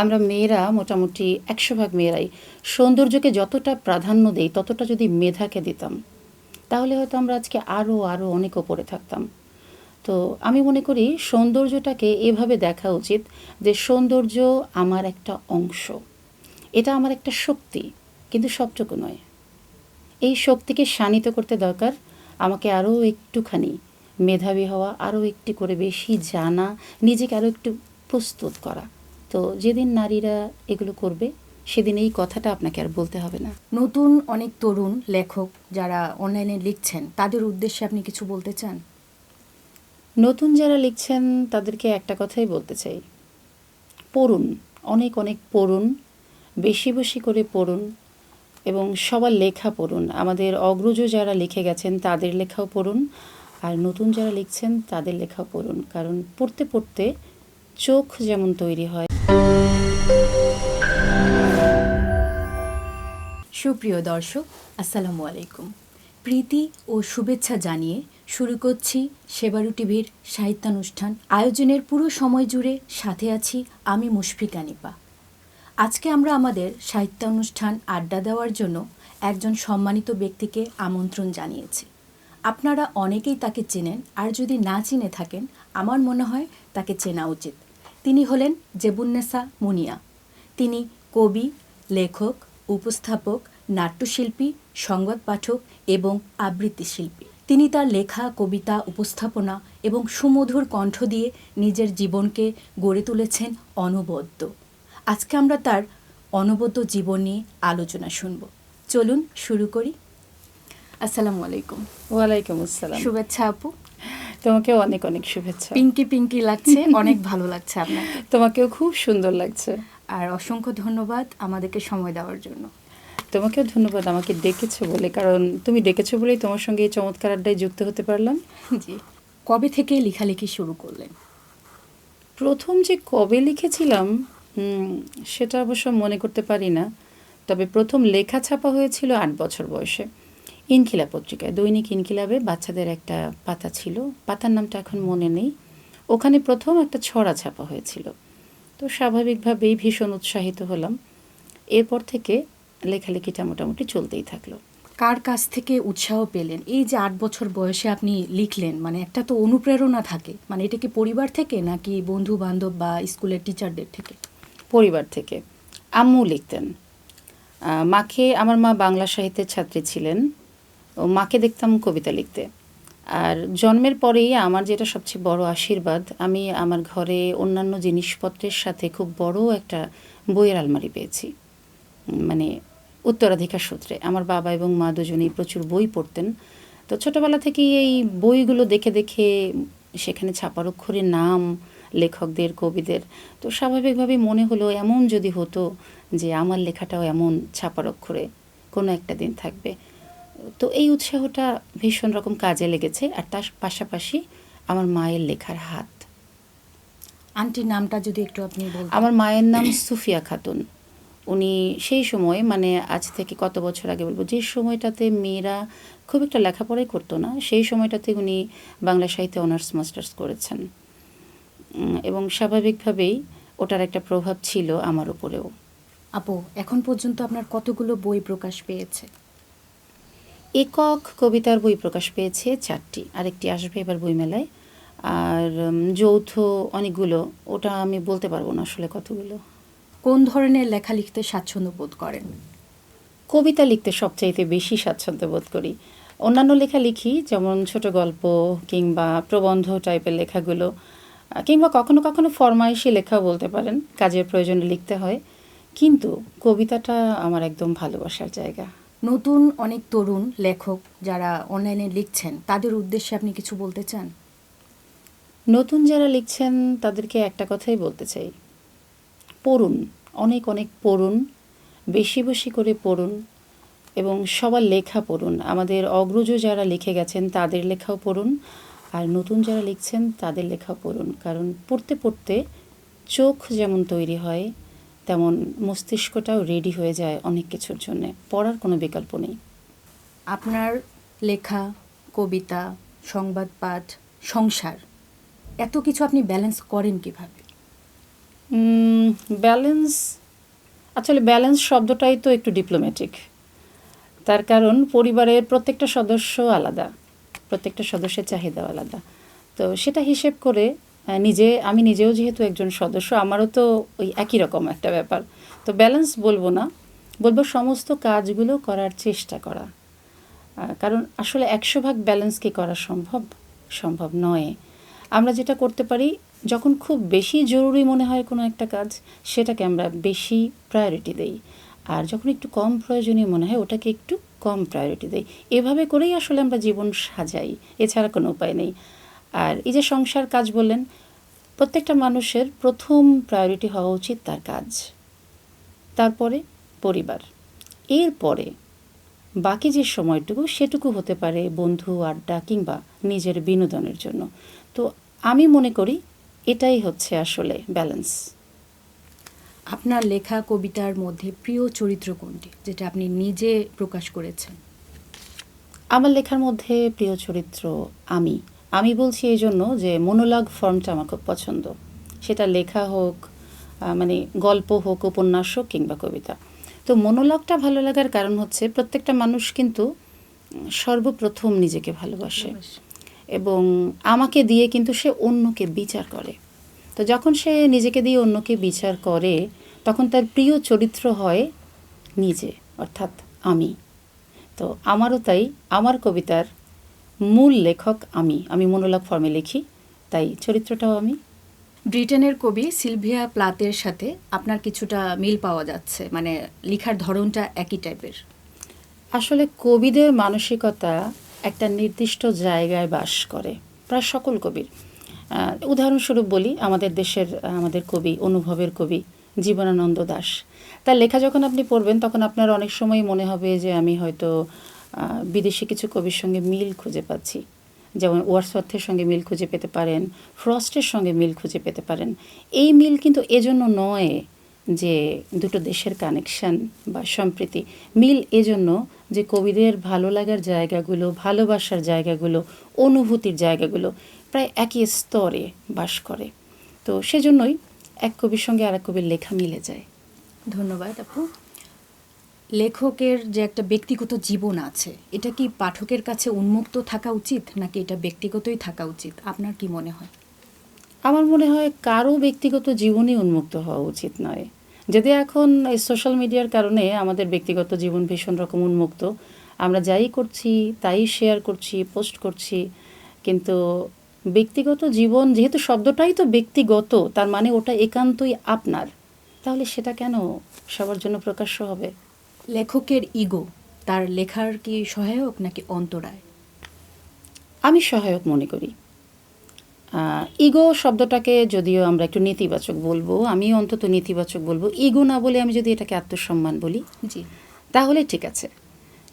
আমরা মেয়েরা মোটামুটি একশো ভাগ মেয়েরাই। সৌন্দর্যকে যতটা প্রাধান্য দেই, ততটা যদি মেধাকে দিতাম, তাহলে হয়তো আমরা আজকে আরও আরও অনেক ওপরে থাকতাম। তো আমি মনে করি সৌন্দর্যটাকে এভাবে দেখা উচিত যে সৌন্দর্য আমার একটা অংশ। এটা আমার একটা শক্তি, কিন্তু সবটুকু নয়। এই শক্তিকে শানিত করতে দরকার আমাকে আরও একটুখানি মেধাবী হওয়া আরও একটু করে বেশি জানা, নিজেকে আরও একটু প্রস্তুত করা। তো যেদিন নারীরা এগুলো করবে সেদিন এই কথাটা আপনাকে আর বলতে হবে না। নতুন অনেক তরুণ লেখক যারা অনলাইনে লিখছেন তাদের উদ্দেশ্যে আপনি কিছু বলতে চান? নতুন যারা লিখছেন তাদেরকে একটা কথাই বলতে চাই। পড়ুন অনেক অনেক পড়ুন বেশি বেশি করে পড়ুন এবং সবার লেখা পড়ুন। আমাদের অগ্রজ যারা লিখে গেছেন তাদের লেখাও পড়ুন আর নতুন যারা লিখছেন তাদের লেখাও পড়ুন। কারণ পড়তে পড়তে চোখ যেমন তৈরি হয় সুপ্রিয় দর্শক, আসসালামু আলাইকুম। প্রীতি ও শুভেচ্ছা জানিয়ে শুরু করছি সেবারু টিভির সাহিত্যানুষ্ঠান আয়োজনের পুরো সময় জুড়ে সাথে আছি আমি মুশফিকা নিপা আজকে আমরা আমাদের সাহিত্যানুষ্ঠান আড্ডা দেওয়ার জন্য একজন সম্মানিত ব্যক্তিকে আমন্ত্রণ জানিয়েছি। আপনারা অনেকেই তাকে চেনেন, আর যদি না চিনে থাকেন, আমার মনে হয় তাকে চেনা উচিত। তিনি হলেন জেবুন্নেসা মুনিয়া। তিনি কবি, লেখক, উপস্থাপক নাট্যশিল্পী সংবাদ পাঠক এবং আবৃত্তি শিল্পী তিনি তার লেখা কবিতা উপস্থাপনা এবং সুমধুর কণ্ঠ দিয়ে নিজের জীবনকে গড়ে তুলেছেন অনবদ্য। আজকে আমরা তার অনবদ্য জীবন নিয়ে আলোচনা শুনব। চলুন শুরু করি। আসসালামু আলাইকুম। ওয়ালাইকুম আসসালাম। শুভেচ্ছা আপু। তোমাকেও অনেক অনেক শুভেচ্ছা। পিঙ্কি পিঙ্কি লাগছে অনেক ভালো লাগছে আপনাকে। তোমাকেও খুব সুন্দর লাগছে। আর অসংখ্য ধন্যবাদ আমাদেরকে সময় দেওয়ার জন্য। তোমাকেও ধন্যবাদ আমাকে ডেকেছো বলে। কারণ তুমি ডেকেছো বলেই তোমার সঙ্গে এই চমৎকার আড্ডায় যুক্ত হতে পারলাম। জি। কবে থেকে লেখালেখি শুরু করলেন? প্রথম যে কবে লিখেছিলাম সেটা অবশ্য মনে করতে পারি না। তবে প্রথম লেখা ছাপা হয়েছিল আট বছর বয়সে। ইনকিলাব পত্রিকায় দৈনিক ইনকিলাবে বাচ্চাদের একটা পাতা ছিল। পাতার নামটা এখন মনে নেই। ওখানে প্রথম একটা ছড়া ছাপা হয়েছিল। তো স্বাভাবিকভাবেই ভীষণ উৎসাহিত হলাম। এরপর থেকে লেখালেখিটা মোটামুটি চলতেই থাকল। কার কাছ থেকে উৎসাহ পেলেন? এই যে আট বছর বয়সে আপনি লিখলেন মানে একটা তো অনুপ্রেরণা থাকে। মানে এটা কি পরিবার থেকে নাকি বন্ধু বান্ধব বা স্কুলের টিচারদের থেকে? পরিবার থেকে। আম্মু লিখতেন। মাকে আমার মা বাংলা সাহিত্যের ছাত্রী ছিলেন। ও মাকে দেখতাম কবিতা লিখতে। আর জন্মের পরেই আমার যেটা সবচেয়ে বড় আশীর্বাদ আমি আমার ঘরে অন্যান্য জিনিসপত্রের সাথে খুব বড় একটা বইয়ের আলমারি পেয়েছি। মানে উত্তরাধিকার সূত্রে। আমার বাবা এবং মা দুজনেই প্রচুর বই পড়তেন। তো ছোটবেলা থেকেই এই বইগুলো দেখে দেখে সেখানে ছাপার অক্ষরে নাম লেখকদের কবিদের তো স্বাভাবিকভাবেই মনে হলো এমন যদি হতো যে আমার লেখাটাও এমন ছাপার অক্ষরে কোনো একটা দিন থাকবে। তো এই উৎসাহটা ভীষণ রকম কাজে লেগেছে আর তার পাশাপাশি আমার মায়ের লেখার হাত। আন্টির নামটা যদি একটু আপনি আমার মায়ের নাম সুফিয়া খাতুন। উনি সেই সময় মানে আজ থেকে কত বছর আগে বলব যে সময়টাতে মেয়েরা খুব একটা লেখাপড়াই করতো না সেই সময়টাতে উনি বাংলা সাহিত্যে অনার্স মাস্টার্স করেছেন। এবং স্বাভাবিকভাবেই ওটার একটা প্রভাব ছিল আমার উপরেও। আপু এখন পর্যন্ত আপনার কতগুলো বই প্রকাশ পেয়েছে? একক কবিতার বই প্রকাশ পেয়েছে চারটি আরেকটি আসবে এবার বইমেলায়। আর যৌথ অনেকগুলো ওটা আমি বলতে পারব না আসলে কতগুলো। কোন ধরনের লেখা লিখতে স্বাচ্ছন্দ্য বোধ করেন? কবিতা লিখতে সবচাইতে বেশি স্বাচ্ছন্দ্য বোধ করি। অন্যান্য লেখা লিখি যেমন ছোট গল্প কিংবা প্রবন্ধ টাইপের লেখাগুলো কিংবা কখনো কখনো ফরমাইশি লেখাও বলতে পারেন কাজের প্রয়োজনে লিখতে হয়। কিন্তু কবিতাটা আমার একদম ভালোবাসার জায়গা। নতুন অনেক তরুণ লেখক যারা অনলাইনে লিখছেন তাদের উদ্দেশ্যে আপনি কিছু বলতে চান? নতুন যারা লিখছেন তাদেরকে একটা কথাই বলতে চাই। পড়ুন অনেক অনেক পড়ুন বেশি বেশি করে পড়ুন এবং সবার লেখা পড়ুন। আমাদের অগ্রজ যারা লিখে গেছেন তাদের লেখাও পড়ুন আর নতুন যারা লিখছেন তাদের লেখাও পড়ুন। কারণ পড়তে পড়তে চোখ যেমন তৈরি হয় তেমন মস্তিষ্কটাও রেডি হয়ে যায় অনেক কিছুর জন্যে। পড়ার কোনো বিকল্প নেই। আপনার লেখা কবিতা সংবাদ পাঠ সংসার এত কিছু আপনি ব্যালেন্স করেন কীভাবে? ব্যালেন্স আসলে ব্যালেন্স শব্দটাই তো একটু ডিপ্লোম্যাটিক তার কারণ পরিবারের প্রত্যেকটা সদস্য আলাদা, প্রত্যেকটা সদস্যের চাহিদা আলাদা। তো সেটা হিসেব করে নিজে, আমি নিজেও যেহেতু একজন সদস্য, আমারও তো ওই একই রকম একটা ব্যাপার। তো ব্যালেন্স বলব না, বলব সমস্ত কাজগুলো করার চেষ্টা করা। কারণ আসলে একশো ভাগ ব্যালেন্স কি করা সম্ভব? সম্ভব নয়। আমরা যেটা করতে পারি যখন খুব বেশি জরুরি মনে হয় কোনো একটা কাজ, সেটাকে আমরা বেশি প্রায়োরিটি দেই। আর যখন একটু কম প্রয়োজনীয় মনে হয়, ওটাকে একটু কম প্রায়োরিটি দেই। এভাবে করেই আসলে আমরা জীবন সাজাই, এছাড়া কোনো উপায় নেই। আর এই যে সংসার কাজ বললেন, প্রত্যেকটা মানুষের প্রথম প্রায়োরিটি হওয়া উচিত তার কাজ। তারপরে পরিবার। এরপরে বাকি যে সময়টুকু, সেটুকু হতে পারে বন্ধু, আড্ডা কিংবা নিজের বিনোদনের জন্য। তো আমি মনে করি এটাই হচ্ছে আসলে ব্যালেন্স আপনার লেখা কবিতার মধ্যে প্রিয় চরিত্র কোনটি যেটা আপনি নিজে প্রকাশ করেছেন? আমার লেখার মধ্যে প্রিয় চরিত্র আমি। আমি বলছি এই জন্য যে মনোলগ ফর্মটা আমার খুব পছন্দ। সেটা লেখা হোক মানে গল্প হোক উপন্যাস হোক কিংবা কবিতা। তো মনোলগটা ভালো লাগার কারণ হচ্ছে প্রত্যেকটা মানুষ কিন্তু সর্বপ্রথম নিজেকে ভালোবাসে। এবং আমাকে দিয়ে কিন্তু সে অন্যকে বিচার করে। তো যখন সে নিজেকে দিয়ে অন্যকে বিচার করে তখন তার প্রিয় চরিত্র হয় নিজে অর্থাৎ আমি। তো আমারও তাই আমার কবিতার মূল লেখক আমি। আমি মনোলগ ফর্মে লিখি তাই চরিত্রটাও আমি। ব্রিটেনের কবি সিলভিয়া প্লাতের সাথে আপনার কিছুটা মিল পাওয়া যাচ্ছে মানে লেখার ধরনটা একই টাইপের আসলে কবিদের মানসিকতা একটা নির্দিষ্ট জায়গায় বাস করে, প্রায় সকল কবির। উদাহরণস্বরূপ বলি, আমাদের দেশের, আমাদের কবি, অনুভবের কবি জীবনানন্দ দাশ তার লেখা যখন আপনি পড়বেন, তখন আপনার অনেক সময় মনে হবে যে, আমি হয়তো বিদেশি কিছু কবির সঙ্গে মিল খুঁজে পাচ্ছি। যেমন ওয়ার্সওয়ার্থের সঙ্গে মিল খুঁজে পেতে পারেন, ফ্রস্টের সঙ্গে মিল খুঁজে পেতে পারেন। এই মিল কিন্তু এজন্য নয় যে দুটো দেশের কানেকশন বা সম্প্রীতি। মিল এজন্য যে কবিদের ভালো লাগার জায়গাগুলো ভালোবাসার জায়গাগুলো অনুভূতির জায়গাগুলো প্রায় একই স্তরে বাস করে। তো সেজন্যই এক কবির সঙ্গে আর এক কবির লেখা মিলে যায়। ধন্যবাদ আপু। লেখকের যে একটা ব্যক্তিগত জীবন আছে এটা কি পাঠকের কাছে উন্মুক্ত থাকা উচিত নাকি এটা ব্যক্তিগতই থাকা উচিত? আপনার কি মনে হয়? আমার মনে হয় কারও ব্যক্তিগত জীবনই উন্মুক্ত হওয়া উচিত নয়। যদি এখন এই সোশ্যাল মিডিয়ার কারণে আমাদের ব্যক্তিগত জীবন ভীষণ রকম উন্মুক্ত আমরা যাই করছি তাই শেয়ার করছি পোস্ট করছি কিন্তু ব্যক্তিগত জীবন যেহেতু শব্দটাই তো ব্যক্তিগত তার মানে ওটা একান্তই আপনার তাহলে সেটা কেন সবার জন্য প্রকাশ্য হবে? লেখকের ইগো তার লেখার কি সহায়ক নাকি অন্তরায়? আমি সহায়ক মনে করি। ইগো শব্দটাকে যদিও আমরা একটু নেতিবাচক বলব আমি অন্তত নেতিবাচক বলব। ইগো না বলে আমি যদি এটাকে আত্মসম্মান বলি জি। তাহলে ঠিক আছে।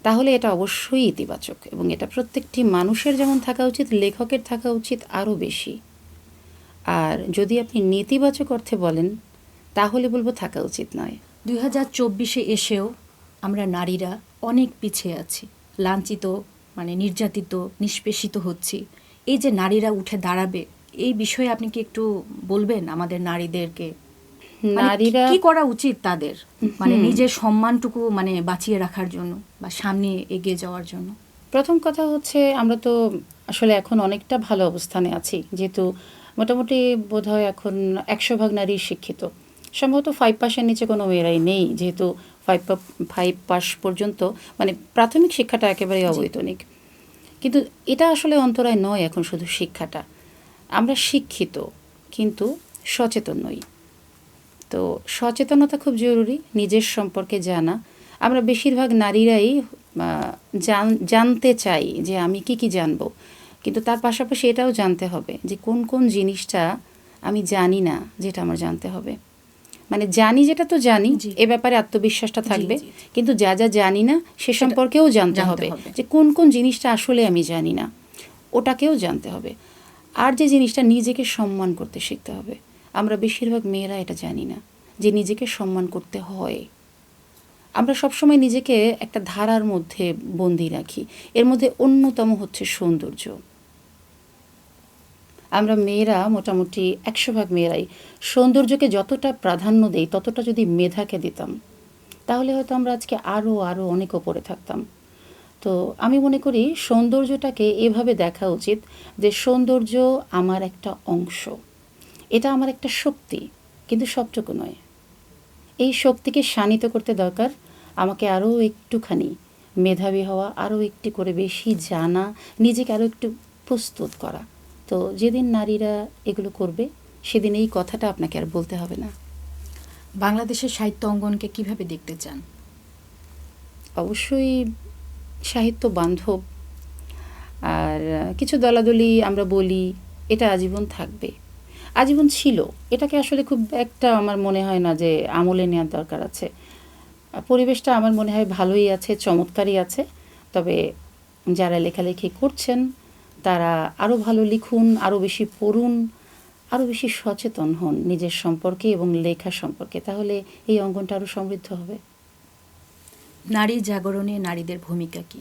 তাহলে এটা অবশ্যই ইতিবাচক এবং এটা প্রত্যেকটি মানুষের যেমন থাকা উচিত লেখকের থাকা উচিত আরও বেশি। আর যদি আপনি নেতিবাচক অর্থে বলেন তাহলে বলব থাকা উচিত নয়। দুই হাজার চব্বিশে এসেও আমরা নারীরা অনেক পিছিয়ে আছি লাঞ্ছিত মানে নির্যাতিত নিষ্পেষিত হচ্ছি। এই যে নারীরা উঠে দাঁড়াবে এই বিষয়ে আপনি কি একটু বলবেন আমাদের নারীদেরকে? মানে নারীরা কি করা উচিত তাদের? মানে নিজের সম্মানটুকু মানে বাঁচিয়ে রাখার জন্য বা সামনে এগিয়ে যাওয়ার জন্য। প্রথম কথা হচ্ছে আমরা তো আসলে এখন অনেকটা ভালো অবস্থানে আছি যেহেতু মোটামুটি বোধহয় এখন একশো ভাগ নারী শিক্ষিত। সম্ভবত ফাইভ পাসের নিচে কোনো মেয়েরাই নেই যেহেতু ফাইভ ফাইভ পাস পর্যন্ত মানে প্রাথমিক শিক্ষাটা একেবারেই অবৈতনিক। কিন্তু এটা আসলে অন্তরায় নয় এখন শুধু শিক্ষাটা। আমরা শিক্ষিত, কিন্তু সচেতন নই। তো সচেতনতা খুব জরুরি, নিজের সম্পর্কে জানা। আমরা বেশিরভাগ নারীরাই জান- জানতে চাই যে আমি কি কি জানব। কিন্তু তার পাশাপাশি এটাও জানতে হবে যে কোন কোন জিনিসটা আমি জানি না যেটা আমার জানতে হবে। মানে জানি যেটা তো জানি। এ ব্যাপারে আত্মবিশ্বাসটা থাকবে। কিন্তু যা যা জানি না সে সম্পর্কেও জানতে হবে। যে কোন কোন জিনিসটা আসলে আমি জানি না ওটাকেও জানতে হবে আর যে জিনিসটা নিজেকে সম্মান করতে শিখতে হবে আমরা বেশিরভাগ মেয়েরা এটা জানি না যে নিজেকে সম্মান করতে হয় আমরা সবসময় নিজেকে একটা ধারার মধ্যে বন্দি রাখি এর মধ্যে অন্যতম হচ্ছে সৌন্দর্য আমরা মেয়েরা মোটামুটি একশো ভাগ মেয়েরাই। সৌন্দর্যকে যতটা প্রাধান্য দেই, ততটা যদি মেধাকে দিতাম, তাহলে হয়তো আমরা আজকে আরও আরও অনেক ওপরে থাকতাম। তো আমি মনে করি সৌন্দর্যটাকে এভাবে দেখা উচিত যে সৌন্দর্য আমার একটা অংশ। এটা আমার একটা শক্তি, কিন্তু সবটুকু নয়। এই শক্তিকে শানিত করতে দরকার, আমাকে আরও একটুখানি মেধাবী হওয়া আরও একটু করে বেশি জানা, নিজেকে আরও একটু প্রস্তুত করা। তো যেদিন নারীরা এগুলো করবে সেদিন এই কথাটা আপনাকে আর বলতে হবে না। বাংলাদেশের সাহিত্য অঙ্গনকে কীভাবে দেখতে চান? অবশ্যই সাহিত্য বান্ধব। আর কিছু দলাদলি আমরা বলি এটা আজীবন থাকবে। আজীবন ছিল। এটাকে আসলে খুব একটা আমার মনে হয় না যে আমলে নেওয়ার দরকার আছে। পরিবেশটা আমার মনে হয় ভালোই আছে চমৎকারই আছে। তবে যারা লেখালেখি করছেন তারা আরও ভালো লিখুন আরও বেশি পড়ুন আরও বেশি সচেতন হন নিজের সম্পর্কে এবং লেখা সম্পর্কে তাহলে এই অঙ্গনটা আরও সমৃদ্ধ হবে। নারী জাগরণে নারীদের ভূমিকা কি?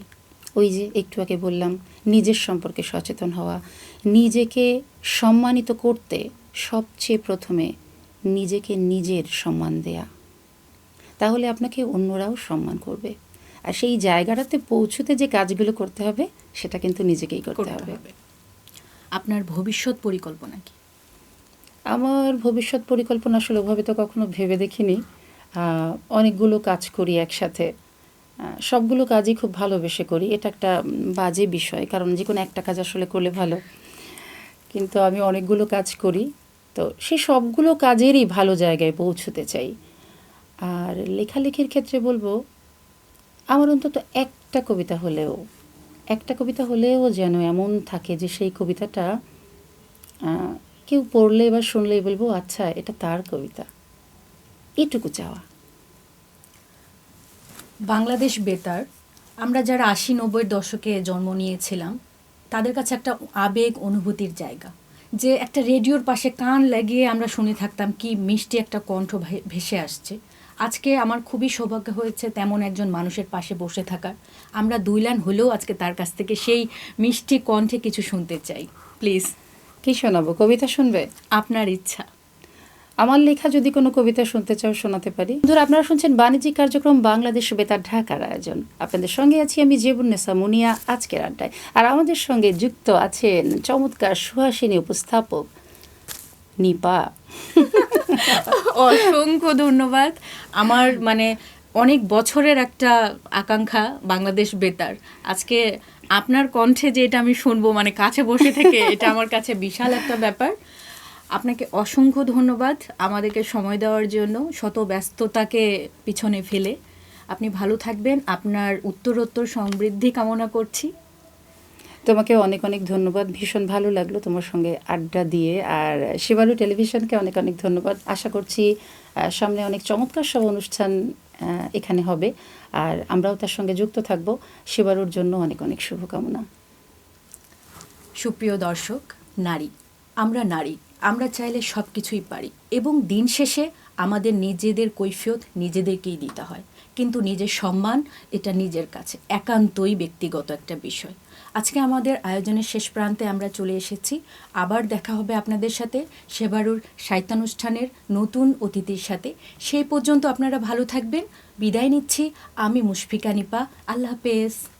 ওই যে একটু আগে বললাম নিজের সম্পর্কে সচেতন হওয়া নিজেকে সম্মানিত করতে সবচেয়ে প্রথমে নিজেকে নিজের সম্মান দেয়া। তাহলে আপনাকে অন্যরাও সম্মান করবে। আর সেই জায়গাটাতে পৌঁছতে যে কাজগুলো করতে হবে সেটা কিন্তু নিজেকেই করতে হবে। আপনার ভবিষ্যৎ পরিকল্পনা কি? আমার ভবিষ্যৎ পরিকল্পনা আসলে ওভাবে তো কখনো ভেবে দেখিনি। অনেকগুলো কাজ করি একসাথে। সবগুলো কাজই খুব ভালোবেসে করি। এটা একটা বাজে বিষয় কারণ যে কোনো একটা কাজ আসলে করলে ভালো। কিন্তু আমি অনেকগুলো কাজ করি তো সে সবগুলো কাজেরই ভালো জায়গায় পৌঁছতে চাই। আর লেখালেখির ক্ষেত্রে বলব আমার অন্তত একটা কবিতা হলেও একটা কবিতা হলেও যেন এমন থাকে যে সেই কবিতাটা কেউ পড়লে বা শুনলেই বলব আচ্ছা এটা তার কবিতা। এটুকু চাওয়া। বাংলাদেশ বেতার, আমরা যারা আশি নব্বইয়ের দশকে জন্ম নিয়েছিলাম, তাদের কাছে একটা আবেগ অনুভূতির জায়গা। যে একটা রেডিওর পাশে কান লাগিয়ে আমরা শুনে থাকতাম কি মিষ্টি একটা কণ্ঠ ভেসে আসছে। আজকে আমার খুবই সৌভাগ্য হয়েছে তেমন একজন মানুষের পাশে বসে থাকার। আমরা দুই লাইন হলেও আজকে তার কাছ থেকে সেই মিষ্টি কণ্ঠে কিছু শুনতে চাই। প্লিজ। কি শোনাবো? কবিতা শুনবে? আপনার ইচ্ছা। আমার লেখা যদি কোনো কবিতা শুনতে চাও শোনাতে পারি। ধর আপনারা শুনছেন বাণিজ্যিক কার্যক্রম বাংলাদেশ বেতার ঢাকার আয়োজন। আপনাদের সঙ্গে আছি আমি জেবুন্নেসা মুনিয়া আজকের আড্ডায়। আর আমাদের সঙ্গে যুক্ত আছেন চমৎকার সুহাসিনী উপস্থাপক নিপা। অসংখ্য ধন্যবাদ। আমার মানে অনেক বছরের একটা আকাঙ্ক্ষা বাংলাদেশ বেতার। আজকে আপনার কণ্ঠে যে এটা আমি শুনব মানে কাছে বসে থেকে এটা আমার কাছে বিশাল একটা ব্যাপার। আপনাকে অসংখ্য ধন্যবাদ আমাদেরকে সময় দেওয়ার জন্য, শত ব্যস্ততাকে পিছনে ফেলে। আপনি ভালো থাকবেন। আপনার উত্তরোত্তর সমৃদ্ধি কামনা করছি। তোমাকে অনেক অনেক ধন্যবাদ। ভীষণ ভালো লাগল তোমার সঙ্গে আড্ডা দিয়ে। আর শিবালু টেলিভিশনকে অনেক অনেক ধন্যবাদ। আশা করছি সামনে অনেক চমৎকার সব অনুষ্ঠান এখানে হবে। আর আমরাও তার সঙ্গে যুক্ত থাকব। শিবালুর জন্য অনেক অনেক শুভকামনা। সুপ্রিয় দর্শক, নারী, আমরা নারী, আমরা চাইলে সব কিছুই পারি এবং দিন শেষে আমাদের নিজেদের কৈফিয়ত নিজেদেরকেই দিতে হয়। কিন্তু নিজের সম্মান, এটা নিজের কাছে, একান্তই ব্যক্তিগত একটা বিষয়। আজকে আমাদের আয়োজনের শেষ প্রান্তে আমরা চলে এসেছি। আবার দেখা হবে আপনাদের সাথে সেবারুর সাহিত্যানুষ্ঠানের নতুন অতিথির সাথে। সেই পর্যন্ত আপনারা ভালো থাকবেন। বিদায় নিচ্ছি। আমি মুশফিকা নিপা। আল্লাহ হাফেজ।